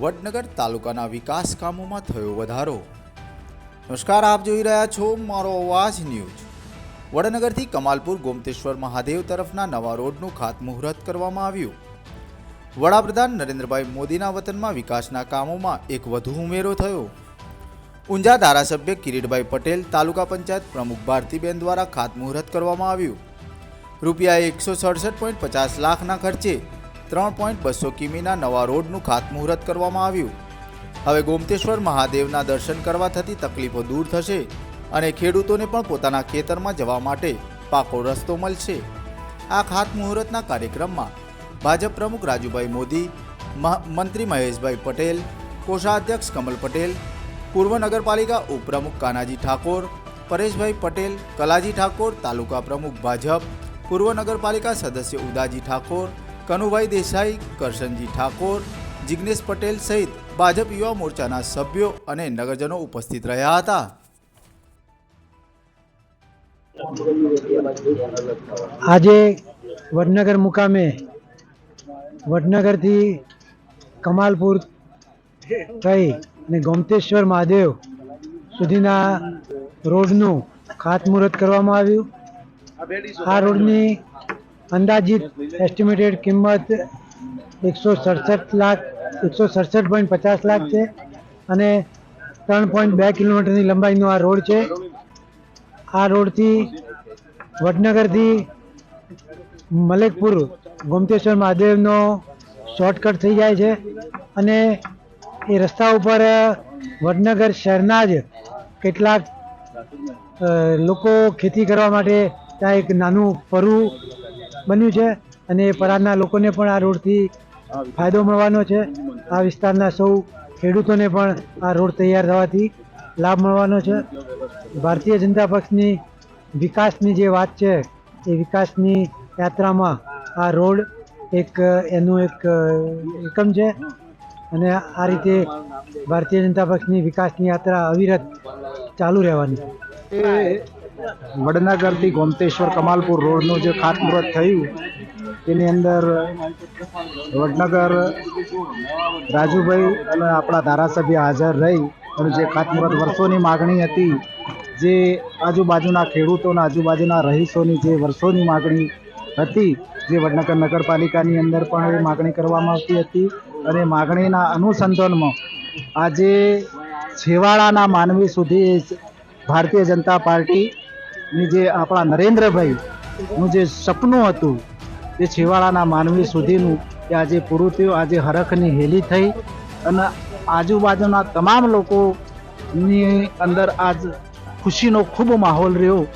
વડનગર તાલુકાના વિકાસ કામોમાં થયો વધારો. નમસ્કાર, આપ જોઈ રહ્યા છો મારો અવાજ ન્યૂઝ. વડનગરથી કમાલપુર ગોમતેશ્વર મહાદેવ તરફના નવા રોડનું ખાતમુહૂર્ત કરવામાં આવ્યું. વડાપ્રધાન નરેન્દ્રભાઈ મોદીના વતનમાં વિકાસના કામોમાં એક વધુ ઉમેરો થયો. ઊંઝા ધારાસભ્ય કિરીટભાઈ પટેલ તાલુકા પંચાયત પ્રમુખ ભારતીબેન દ્વારા ખાતમુહૂર્ત કરવામાં આવ્યું. રૂપિયા એકસો સડસઠ પોઈન્ટ પચાસ લાખના ખર્ચે ત્રણ પોઈન્ટ બસો કિમીના નવા રોડનું ખાતમુહૂર્ત કરવામાં આવ્યું. હવે ગોમતેશ્વર મહાદેવના દર્શન કરવા થતી તકલીફો દૂર થશે અને ખેડૂતોને પણ પોતાના ખેતરમાં જવા માટે પાકો રસ્તો મળશે. આ ખાતમુહૂર્તના કાર્યક્રમમાં ભાજપ પ્રમુખ રાજુભાઈ મોદી મંત્રી મહેશભાઈ પટેલ, કોષાધ્યક્ષ કમલ પટેલ, પૂર્વ નગરપાલિકા ઉપપ્રમુખ કાનાજી ઠાકોર, પરેશભાઈ પટેલ, કલાજી ઠાકોર, તાલુકા પ્રમુખ ભાજપ, પૂર્વ નગરપાલિકા સદસ્ય ઉદાજી ઠાકોર કનુભાઈ દેસાઈ, કરશનજી ઠાકોર, જિગ્નેશ પટેલ સહિત ભાજપ યુવા મોરચાના સભ્યો અને નગરજનો ઉપસ્થિત રહ્યા હતા. આજે વડનગર મુકામે, વડનગરથી કમાલપુર થઈ અને ગોમતેશ્વર મહાદેવ સુધીના રોડનું ખાતમુહૂર્ત કરવામાં આવ્યું. આ રોડની અંદાજિત એસ્ટિમેટેડ કિંમત એકસો સડસઠ લાખ, એકસો સડસઠ પોઈન્ટ પચાસ લાખ છે અને ત્રણ પોઈન્ટ બે કિલોમીટરની લંબાઈનો આ રોડ છે. આ રોડથી વડનગરથી મલેકપુર ગોમતેશ્વર મહાદેવનો શોર્ટકટ થઈ જાય છે અને એ રસ્તા ઉપર વડનગર શહેરના જ કેટલાક લોકો ખેતી કરવા માટે ત્યાં એક નાનું પરું બન્યું છે અને એ પરાના લોકોને પણ આ રોડથી ફાયદો મળવાનો છે. આ વિસ્તારના સૌ ખેડૂતોને પણ આ રોડ તૈયાર થવાથી લાભ મળવાનો છે. ભારતીય જનતા પક્ષની વિકાસની જે વાત છે, એ વિકાસની યાત્રામાં આ રોડ એક, એનું એક, એકમ છે અને આ રીતે ભારતીય જનતા પક્ષની વિકાસની યાત્રા અવિરત ચાલુ રહેવાની. વડનગરથી ગોમતેશ્વર કમાલપુર રોડનું જે ખાતમુહૂર્ત થયું, તેની અંદર વડનગર રાજુભાઈ અને આપણા ધારાસભ્ય હાજર રહી અને જે ખાતમુહૂર્ત વર્ષોની માગણી હતી, જે આજુબાજુના ખેડૂતોના, આજુબાજુના રહીશોની જે વર્ષોની માગણી હતી, જે વડનગર નગરપાલિકાની અંદર પણ એ માગણી કરવામાં આવતી હતી અને માગણીના અનુસંધાનમાં આજે છેવાડાના માનવી સુધી ભારતીય જનતા પાર્ટીની જે આપણા નરેન્દ્રભાઈ, નું જે સપનું હતું, એ છેવાડાના માનવી સુધીનું એ આજે પૂરું થયું આજે હરખની હેલી થઈ અને આજુબાજુના તમામ લોકોની અંદર આજ ખુશીનો ખૂબ માહોલ રહ્યો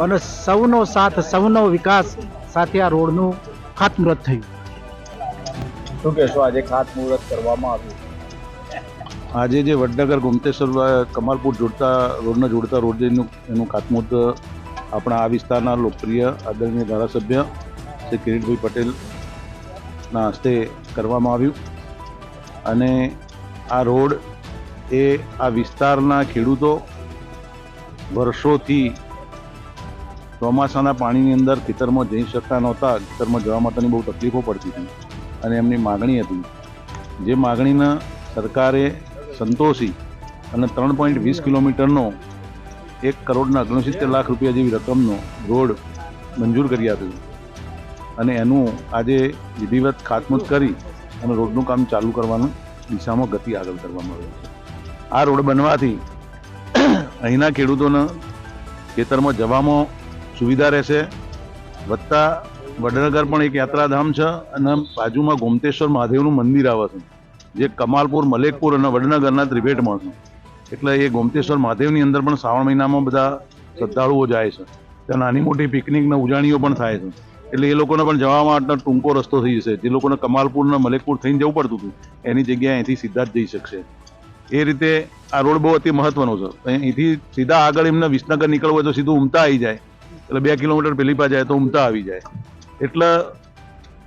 અને સૌનો સાથ, સૌનો વિકાસ સાથે આ રોડનું ખાતમુહૂર્ત થયું. શું કહેશો? આજે ખાતમુહૂર્ત કરવામાં આવ્યું. આજે જે વડનગર ગોમતેશ્વર કમાલપુર જોડતા, રોડને જોડતા રોડ એનું ખાતમુહૂર્ત, આપણા આ વિસ્તારના લોકપ્રિય આદરણીય ધારાસભ્ય શ્રી કિરીટભાઈ પટેલના હસ્તે કરવામાં આવ્યું. અને આ રોડ એ આ વિસ્તારના ખેડૂતો વર્ષોથી ચોમાસાના પાણીની અંદર ખેતરમાં જઈ શકતા નહોતા, ખેતરમાં જવા માટેની બહુ તકલીફો પડતી હતી. અને એમની માગણી હતી. જે માગણીને સરકારે સંતોષી અને ત્રણ પોઈન્ટ વીસ કિલોમીટરનો એક કરોડના ઓગણસિત્તેર લાખ રૂપિયા જેવી રકમનો રોડ મંજૂર કરી આપ્યો. અને એનું આજે વિધિવત ખાતમુહૂર્ત કરી અને રોડનું કામ ચાલુ કરવાનું દિશામાં ગતિ આગળ કરવામાં આવ્યું છે. આ રોડ બનવાથી અહીંના ખેડૂતોને ખેતરમાં જવામાં સુવિધા રહેશે. વધતા વડનગર પણ એક યાત્રાધામ છે અને બાજુમાં ગોમતેશ્વર મહાદેવનું મંદિર આવે છે જે કમાલપુર, મલેકપુર અને વડનગરના ત્રિભેટમાં મળશે એટલે એ ગોમતેશ્વર મહાદેવની અંદર પણ શ્રાવણ મહિનામાં બધા શ્રદ્ધાળુઓ જાય છે. ત્યાં નાની મોટી પિકનિકને ઉજાણીઓ પણ થાય છે. એટલે એ લોકોને પણ જવા માટે ટૂંકો રસ્તો થઈ જશે. જે લોકોને કમાલપુર અને મલેકપુર થઈને જવું પડતું હતું, એની જગ્યાએ અહીંથી સીધા જ જઈ શકશે. એ રીતે આ રોડ બહુ અતિ મહત્વનો છે. અહીંથી સીધા આગળ એમને વિસનગર નીકળવું હોય તો સીધું ઉમતા આવી જાય. એટલે બે કિલોમીટર પેલી પાસે જાય તો ઉમતા આવી જાય. એટલે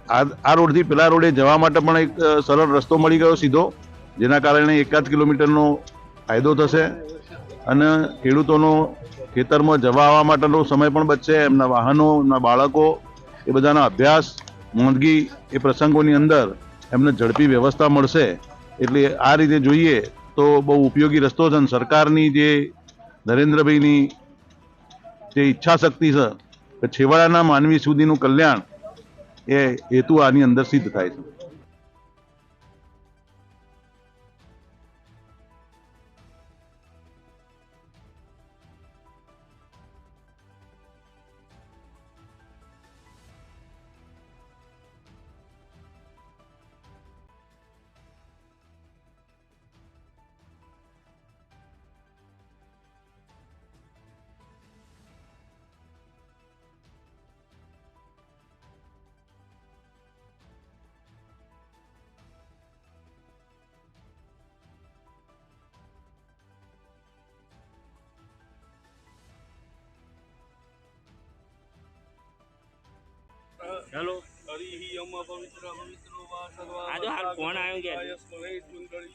આ રોડથી પેલા રોડે જવા માટે પણ એક સરળ રસ્તો મળી ગયો સીધો, જેના કારણે એકાદ કિલોમીટરનો ફાયદો થશે અને ખેડૂતોનો ખેતરમાં જવા આવવા માટેનો સમય પણ બચશે, એમના વાહનો, એમના બાળકો, એ બધાના અભ્યાસ મોંદગી એ પ્રસંગોની અંદર એમને ઝડપી વ્યવસ્થા મળશે. એટલે આ રીતે જોઈએ તો બહુ ઉપયોગી રસ્તો છે અને સરકારની જે નરેન્દ્રભાઈની જે ઈચ્છા શક્તિ છે, કે છેવાડાના માનવી સુધીનું કલ્યાણ એ હેતુ આની અંદર સિદ્ધ થાય છે. હેલો. હરિ યમ પવિત્ર પવિત્રો વા સર્વા આ હાલ કોણ આવ્યો કે મંડળી